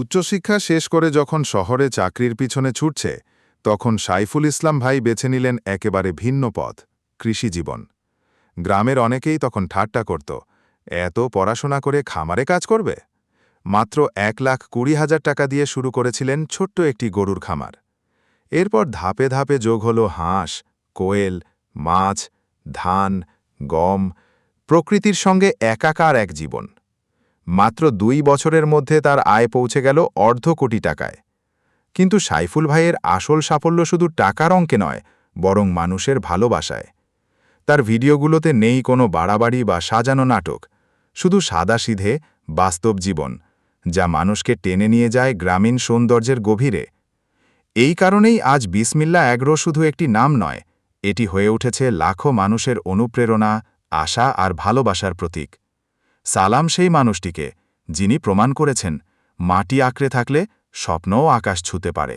উচ্চশিক্ষা শেষ করে যখন শহরে চাকরির পিছনে ছুটছে, তখন সাইফুল ইসলাম ভাই বেছে নিলেন একেবারে ভিন্ন পথ কৃষিজীবন গ্রামের অনেকেই তখন ঠাট্টা করত, এত পড়াশোনা করে খামারে কাজ করবে? মাত্র এক লাখ কুড়ি হাজার টাকা দিয়ে শুরু করেছিলেন ছোট্ট একটি গরুর খামার। এরপর ধাপে ধাপে যোগ হল হাঁস, কোয়েল, মাছ, ধান, গম, প্রকৃতির সঙ্গে একাকার এক জীবন। মাত্র দুই বছরের মধ্যে তার আয় পৌঁছে গেল অর্ধ কোটি টাকায়। কিন্তু সাইফুল ভাইয়ের আসল সাফল্য শুধু টাকার অঙ্কে নয়, বরং মানুষের ভালোবাসায়। তার ভিডিওগুলোতে নেই কোনো বাড়াবাড়ি বা সাজানো নাটক, শুধু সাদাসিধে, বাস্তব জীবন, যা মানুষকে টেনে নিয়ে যায় গ্রামীণ সৌন্দর্যের গভীরে। এই কারণেই আজ বিসমিল্লা অ্যাগ্রো শুধু একটি নাম নয়, এটি হয়ে উঠেছে লাখো মানুষের অনুপ্রেরণা, আশা আর ভালোবাসার প্রতীক। সালাম সেই মানুষটিকে যিনি প্রমাণ করেছেন মাটি আঁকড়ে থাকলে স্বপ্নও আকাশ ছুতে পারে।